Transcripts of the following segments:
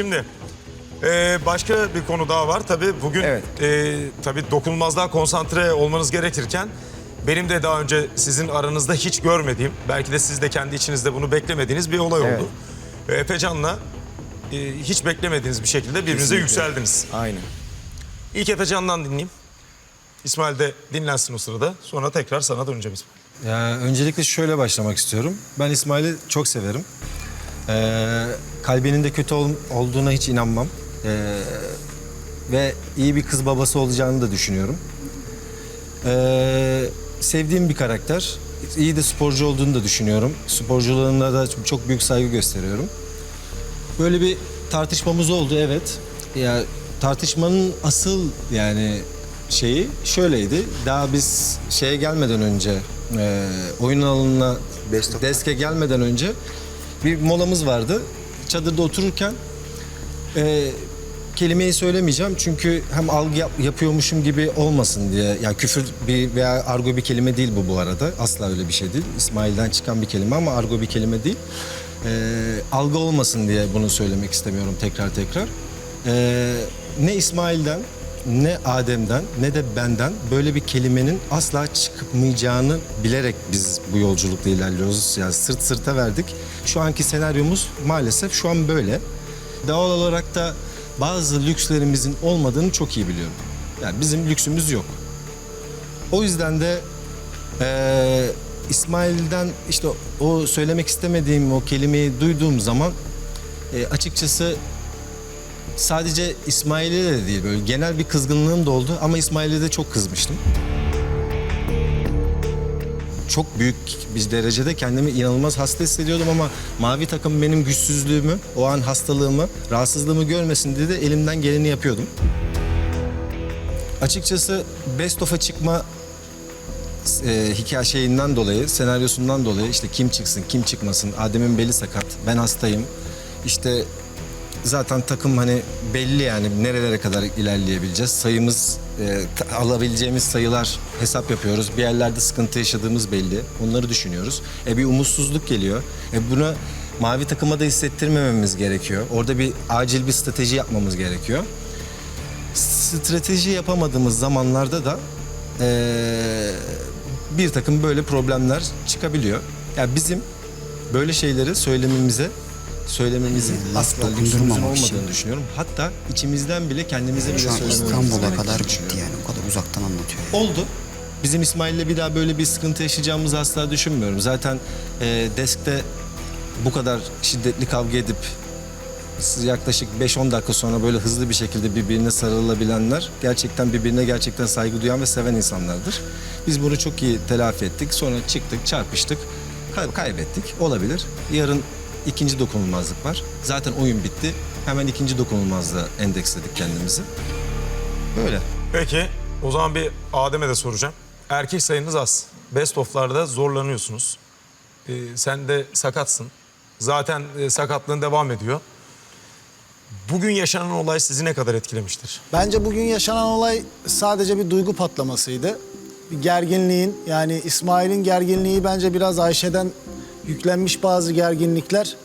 Şimdi e, başka bir konu daha var. Tabii bugün Evet. e, tabii dokunulmazlığa konsantre olmanız gerekirken benim de daha önce sizin aranızda hiç görmediğim, belki de siz de kendi içinizde bunu beklemediğiniz bir olay Evet. oldu. Ve Efecan'la e, hiç beklemediğiniz bir şekilde birbirinize Kesinlikle. yükseldiniz. Aynen. İlk Efecan'dan dinleyeyim. İsmail de dinlensin o sırada. Sonra tekrar sana döneceğim İsmail. Ya öncelikle şöyle başlamak istiyorum. Ben İsmail'i çok severim. Ee, kalbinin de kötü ol- olduğuna hiç inanmam. Ee, ve iyi bir kız babası olacağını da düşünüyorum. Ee, sevdiğim bir karakter. İyi de sporcu olduğunu da düşünüyorum. Sporculuğuna da çok büyük saygı gösteriyorum. Böyle bir tartışmamız oldu evet. Ya tartışmanın asıl yani şeyi şöyleydi. Daha biz şeye gelmeden önce e, oyun alanına deske gelmeden önce bir molamız vardı. Çadırda otururken e, kelimeyi söylemeyeceğim çünkü hem algı yap- yapıyormuşum gibi olmasın diye. Yani küfür bir veya argo bir kelime değil bu bu arada. Asla öyle bir şey değil. İsmail'den çıkan bir kelime ama argo bir kelime değil. E, algı olmasın diye bunu söylemek istemiyorum tekrar tekrar. E, ne İsmail'den ne Adem'den ne de benden böyle bir kelimenin asla çıkmayacağını bilerek biz bu yolculukta ilerliyoruz. Yani sırt sırta verdik. Şu anki senaryomuz maalesef şu an böyle. Doğal olarak da bazı lükslerimizin olmadığını çok iyi biliyorum. Yani bizim lüksümüz yok. O yüzden de eee, İsmail'den işte o söylemek istemediğim o kelimeyi duyduğum zaman e, açıkçası sadece İsmail'e de değil böyle genel bir kızgınlığım da oldu ama İsmail'e de çok kızmıştım. Çok büyük bir derecede kendimi inanılmaz hasta hissediyordum ama mavi takım benim güçsüzlüğümü, o an hastalığımı, rahatsızlığımı görmesin diye de elimden geleni yapıyordum. Açıkçası Best of'a çıkma e, hikaye şeyinden dolayı, senaryosundan dolayı işte kim çıksın, kim çıkmasın, Adem'in beli sakat, ben hastayım. İşte zaten takım hani belli yani nerelere kadar ilerleyebileceğiz. Sayımız, e, alabileceğimiz sayılar hesap yapıyoruz. Bir yerlerde sıkıntı yaşadığımız belli. Onları düşünüyoruz. E bir umutsuzluk geliyor. E bunu mavi takıma da hissettirmememiz gerekiyor. Orada bir acil bir strateji yapmamız gerekiyor strateji yapamadığımız zamanlarda da eee, bir takım böyle problemler çıkabiliyor. Yani bizim böyle şeyleri söylememize söylememizin Laf asla lüksümüzün olmadığını düşünüyorum. Hatta içimizden bile kendimize bile Şu an İstanbul'a kadar gitti yani. O kadar uzaktan anlatıyor. yani. Oldu. Bizim İsmail'le bir daha böyle bir sıkıntı yaşayacağımızı asla düşünmüyorum. Zaten e, deskte bu kadar şiddetli kavga edip yaklaşık 5-10 dakika sonra böyle hızlı bir şekilde birbirine sarılabilenler gerçekten birbirine gerçekten saygı duyan ve seven insanlardır. Biz bunu çok iyi telafi ettik. Sonra çıktık, çarpıştık, kay- kaybettik. Olabilir. Yarın ikinci dokunulmazlık var. Zaten oyun bitti. Hemen ikinci dokunulmazlığa endeksledik kendimizi. Böyle. Peki o zaman bir Adem'e de soracağım. Erkek sayınız az. Best of'larda zorlanıyorsunuz. Ee, sen de sakatsın. Zaten e, sakatlığın devam ediyor. Bugün yaşanan olay sizi ne kadar etkilemiştir? Bence bugün yaşanan olay sadece bir duygu patlamasıydı. Bir gerginliğin yani İsmail'in gerginliği bence biraz Ayşe'den yüklenmiş bazı gerginlikler.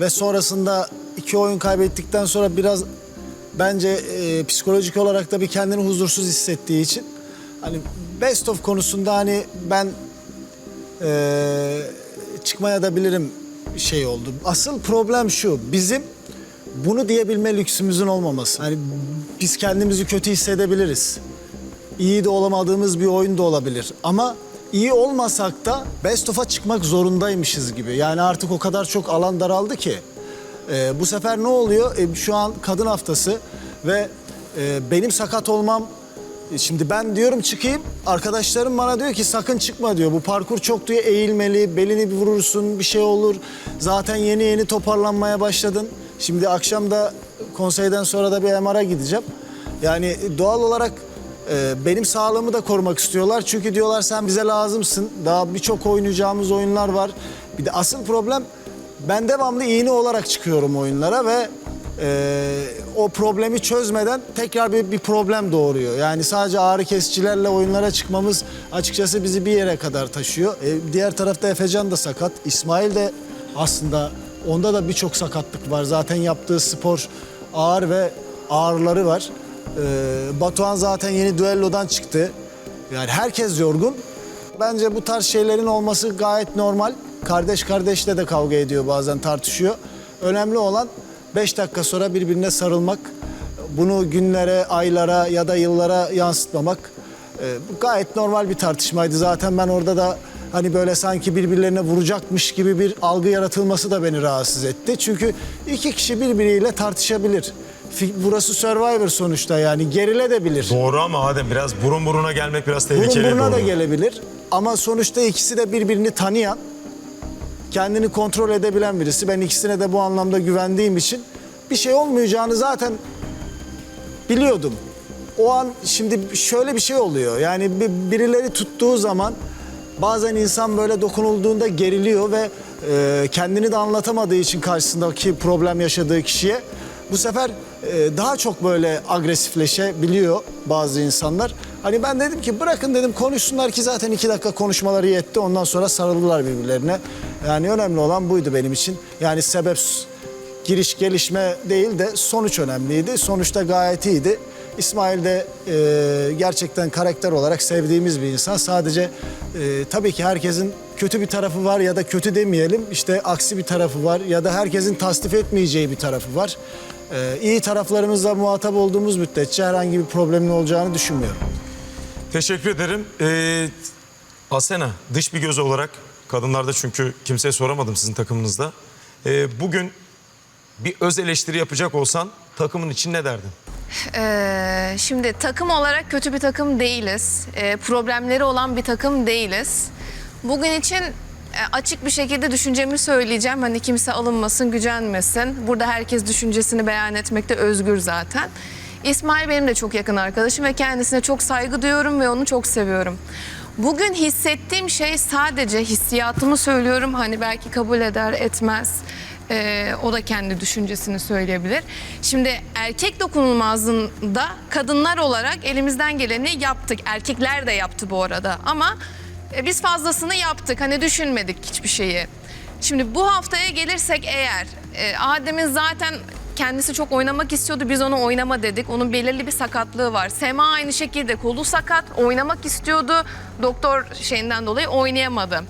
Ve sonrasında iki oyun kaybettikten sonra biraz bence e, psikolojik olarak da bir kendini huzursuz hissettiği için hani best of konusunda hani ben e, çıkmaya da bilirim şey oldu. Asıl problem şu bizim bunu diyebilme lüksümüzün olmaması. Hani biz kendimizi kötü hissedebiliriz. İyi de olamadığımız bir oyun da olabilir. Ama iyi olmasak da best of'a çıkmak zorundaymışız gibi. Yani artık o kadar çok alan daraldı ki. Ee, bu sefer ne oluyor? Ee, şu an kadın haftası ve e, benim sakat olmam e, Şimdi ben diyorum çıkayım, arkadaşlarım bana diyor ki sakın çıkma diyor. Bu parkur çok diyor eğilmeli, belini bir vurursun, bir şey olur. Zaten yeni yeni toparlanmaya başladın. Şimdi akşam da konseyden sonra da bir MR'a gideceğim. Yani doğal olarak e, benim sağlığımı da korumak istiyorlar. Çünkü diyorlar sen bize lazımsın. Daha birçok oynayacağımız oyunlar var. Bir de asıl problem ben devamlı iğne olarak çıkıyorum oyunlara ve ee, o problemi çözmeden tekrar bir, bir problem doğuruyor. Yani sadece ağrı kesicilerle oyunlara çıkmamız açıkçası bizi bir yere kadar taşıyor. Ee, diğer tarafta Efecan da sakat. İsmail de aslında Onda da birçok sakatlık var. Zaten yaptığı spor ağır ve ağırları var. Ee, Batuhan zaten yeni düellodan çıktı. Yani herkes yorgun. Bence bu tarz şeylerin olması gayet normal. Kardeş kardeşle de kavga ediyor bazen tartışıyor. Önemli olan 5 dakika sonra birbirine sarılmak. Bunu günlere, aylara ya da yıllara yansıtmamak. Ee, bu gayet normal bir tartışmaydı. Zaten ben orada da hani böyle sanki birbirlerine vuracakmış gibi bir algı yaratılması da beni rahatsız etti. Çünkü iki kişi birbiriyle tartışabilir. Fi- Burası Survivor sonuçta yani geriledebilir. Doğru ama Adem biraz burun buruna gelmek biraz tehlikeli. Burun buruna doğru. da gelebilir. Ama sonuçta ikisi de birbirini tanıyan, kendini kontrol edebilen birisi. Ben ikisine de bu anlamda güvendiğim için bir şey olmayacağını zaten biliyordum. O an şimdi şöyle bir şey oluyor. Yani bir- birileri tuttuğu zaman bazen insan böyle dokunulduğunda geriliyor ve e, kendini de anlatamadığı için karşısındaki problem yaşadığı kişiye bu sefer e, daha çok böyle agresifleşebiliyor bazı insanlar. Hani ben dedim ki bırakın dedim konuşsunlar ki zaten iki dakika konuşmaları yetti. Ondan sonra sarıldılar birbirlerine. Yani önemli olan buydu benim için. Yani sebep giriş gelişme değil de sonuç önemliydi. Sonuçta gayet iyiydi. İsmail de e, gerçekten karakter olarak sevdiğimiz bir insan. Sadece e, tabii ki herkesin kötü bir tarafı var ya da kötü demeyelim. İşte aksi bir tarafı var ya da herkesin tasdif etmeyeceği bir tarafı var. E, iyi taraflarımızla muhatap olduğumuz müddetçe herhangi bir problemin olacağını düşünmüyorum. Teşekkür ederim. Ee, Asena dış bir göz olarak kadınlarda çünkü kimseye soramadım sizin takımınızda. Ee, bugün bir öz eleştiri yapacak olsan takımın için ne derdin? Ee, şimdi takım olarak kötü bir takım değiliz. Ee, problemleri olan bir takım değiliz. Bugün için e, açık bir şekilde düşüncemi söyleyeceğim. Hani kimse alınmasın, gücenmesin. Burada herkes düşüncesini beyan etmekte özgür zaten. İsmail benim de çok yakın arkadaşım ve kendisine çok saygı duyuyorum ve onu çok seviyorum. Bugün hissettiğim şey sadece hissiyatımı söylüyorum. Hani belki kabul eder, etmez. Ee, o da kendi düşüncesini söyleyebilir. Şimdi erkek dokunulmazlığında kadınlar olarak elimizden geleni yaptık. Erkekler de yaptı bu arada ama e, biz fazlasını yaptık. Hani düşünmedik hiçbir şeyi. Şimdi bu haftaya gelirsek eğer e, Adem'in zaten kendisi çok oynamak istiyordu. Biz onu oynama dedik. Onun belirli bir sakatlığı var. Sema aynı şekilde kolu sakat. Oynamak istiyordu. Doktor şeyinden dolayı oynayamadı.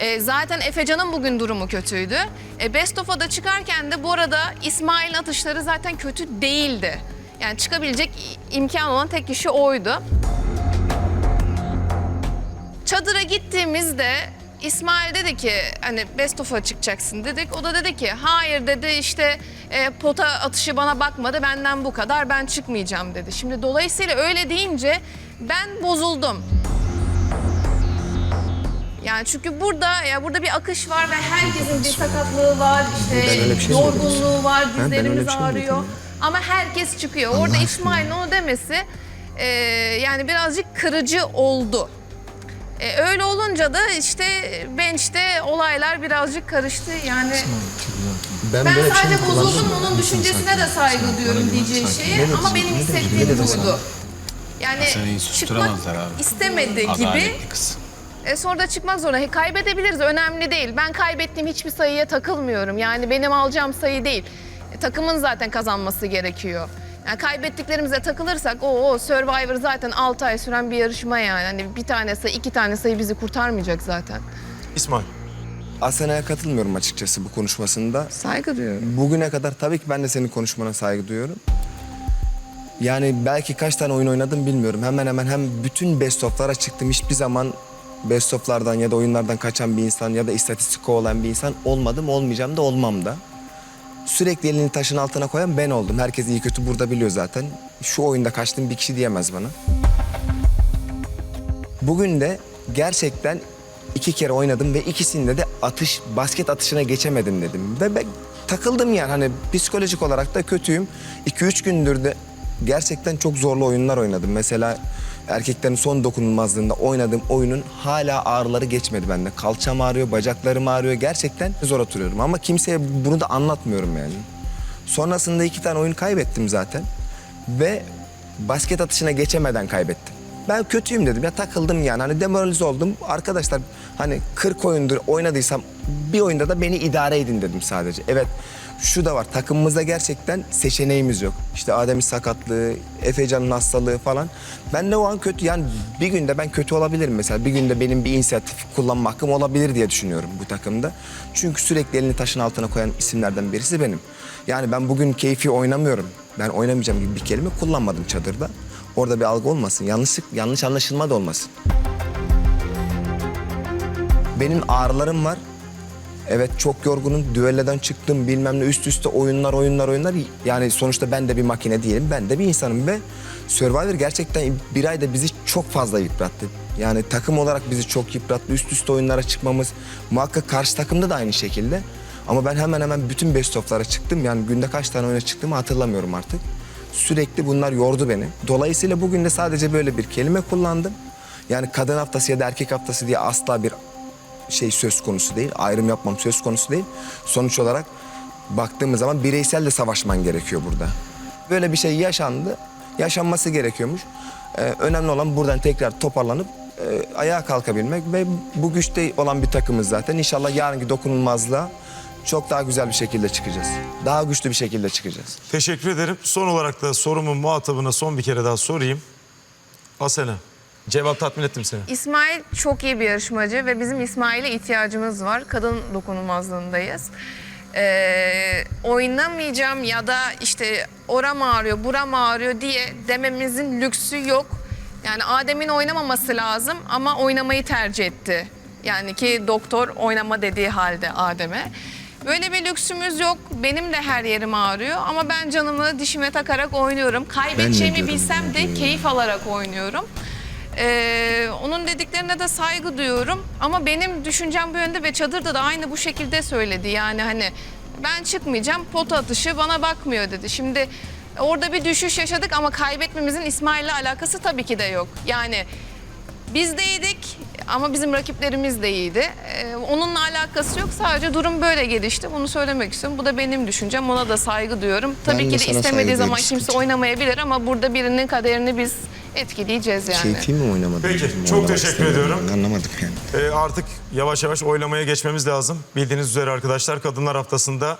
E, zaten Efecan'ın bugün durumu kötüydü. E, Best of'a da çıkarken de bu arada İsmail'in atışları zaten kötü değildi. Yani çıkabilecek imkan olan tek kişi oydu. Çadıra gittiğimizde İsmail dedi ki hani Best of'a çıkacaksın dedik. O da dedi ki hayır dedi işte e, pota atışı bana bakmadı benden bu kadar ben çıkmayacağım dedi. Şimdi dolayısıyla öyle deyince ben bozuldum. Yani çünkü burada ya burada bir akış var ve herkesin bir sakatlığı var, işte yorgunluğu var, dizlerimiz ağrıyor. Ama herkes çıkıyor. Orada İsmail'in onu demesi e, yani birazcık kırıcı oldu. E, öyle olunca da işte bench'te olaylar birazcık karıştı. Yani ben, sadece bozuldum onun düşüncesine de saygı duyuyorum diyeceği şeye ama benim hissettiğim buydu. Yani çıkmak istemedi gibi. E sonra da çıkmak zorunda. He, kaybedebiliriz önemli değil. Ben kaybettiğim hiçbir sayıya takılmıyorum. Yani benim alacağım sayı değil. E, takımın zaten kazanması gerekiyor. Yani kaybettiklerimize takılırsak o Survivor zaten 6 ay süren bir yarışma yani. Hani bir tane sayı, iki tane sayı bizi kurtarmayacak zaten. İsmail. Asena'ya katılmıyorum açıkçası bu konuşmasında. Saygı duyuyorum. Bugüne kadar tabii ki ben de senin konuşmana saygı duyuyorum. Yani belki kaç tane oyun oynadım bilmiyorum. Hemen hemen hem bütün best of'lara çıktım. Hiçbir zaman best of'lardan ya da oyunlardan kaçan bir insan ya da istatistik olan bir insan olmadım, olmayacağım da olmam da. Sürekli elini taşın altına koyan ben oldum. Herkes iyi kötü burada biliyor zaten. Şu oyunda kaçtığım bir kişi diyemez bana. Bugün de gerçekten iki kere oynadım ve ikisinde de atış, basket atışına geçemedim dedim. Ve ben takıldım yani hani psikolojik olarak da kötüyüm. 2-3 gündür de gerçekten çok zorlu oyunlar oynadım. Mesela erkeklerin son dokunulmazlığında oynadığım oyunun hala ağrıları geçmedi bende. Kalçam ağrıyor, bacaklarım ağrıyor. Gerçekten zor oturuyorum ama kimseye bunu da anlatmıyorum yani. Sonrasında iki tane oyun kaybettim zaten. Ve basket atışına geçemeden kaybettim. ben kötüyüm dedim ya takıldım yani hani demoralize oldum. Arkadaşlar hani 40 oyundur oynadıysam bir oyunda da beni idare edin dedim sadece. Evet şu da var takımımızda gerçekten seçeneğimiz yok. İşte Adem'in sakatlığı, Efecan'ın hastalığı falan. Ben de o an kötü yani bir günde ben kötü olabilirim mesela. Bir günde benim bir inisiyatif kullanma hakkım olabilir diye düşünüyorum bu takımda. Çünkü sürekli elini taşın altına koyan isimlerden birisi benim. Yani ben bugün keyfi oynamıyorum. Ben oynamayacağım gibi bir kelime kullanmadım çadırda. Orada bir algı olmasın. Yanlışlık, yanlış anlaşılma da olmasın. Benim ağrılarım var. Evet çok yorgunum. Düelleden çıktım bilmem ne üst üste oyunlar oyunlar oyunlar. Yani sonuçta ben de bir makine değilim. Ben de bir insanım ve Survivor gerçekten bir ayda bizi çok fazla yıprattı. Yani takım olarak bizi çok yıprattı. Üst üste oyunlara çıkmamız. Muhakkak karşı takımda da aynı şekilde. Ama ben hemen hemen bütün best of'lara çıktım. Yani günde kaç tane oyuna çıktığımı hatırlamıyorum artık. Sürekli bunlar yordu beni. Dolayısıyla bugün de sadece böyle bir kelime kullandım. Yani kadın haftası ya da erkek haftası diye asla bir şey söz konusu değil. Ayrım yapmam söz konusu değil. Sonuç olarak baktığımız zaman bireysel de savaşman gerekiyor burada. Böyle bir şey yaşandı. Yaşanması gerekiyormuş. Ee, önemli olan buradan tekrar toparlanıp e, ayağa kalkabilmek ve bu güçte olan bir takımız zaten. İnşallah yarınki dokunulmazlığa çok daha güzel bir şekilde çıkacağız. Daha güçlü bir şekilde çıkacağız. Teşekkür ederim. Son olarak da sorumun muhatabına son bir kere daha sorayım. Asena, cevap tatmin ettim seni. İsmail çok iyi bir yarışmacı ve bizim İsmail'e ihtiyacımız var. Kadın dokunulmazlığındayız. Ee, oynamayacağım ya da işte oram ağrıyor, buram ağrıyor diye dememizin lüksü yok. Yani Adem'in oynamaması lazım ama oynamayı tercih etti. Yani ki doktor oynama dediği halde Adem'e. Böyle bir lüksümüz yok. Benim de her yerim ağrıyor ama ben canımı dişime takarak oynuyorum. Kaybedeceğimi bilsem de. keyif alarak oynuyorum. Ee, onun dediklerine de saygı duyuyorum. Ama benim düşüncem bu yönde ve çadırda da aynı bu şekilde söyledi. Yani hani ben çıkmayacağım pota atışı bana bakmıyor dedi. Şimdi orada bir düşüş yaşadık ama kaybetmemizin İsmail'le alakası tabii ki de yok. Yani biz de iyiydik ama bizim rakiplerimiz de iyiydi. Ee, onunla alakası yok. Sadece durum böyle gelişti. Bunu söylemek istiyorum. Bu da benim düşüncem. Ona da saygı duyuyorum. Tabii Ben de ki de sana saygı istemediği zaman kimse oynamayabilir ama burada birinin kaderini biz etkileyeceğiz yani. Keyfi mi oynamadım? Peki, dedim, çok oynamak teşekkür istemiyorum. ediyorum. Ben Anlamadım yani. Ee, artık yavaş yavaş oylamaya geçmemiz lazım. Bildiğiniz üzere arkadaşlar Kadınlar Haftası'nda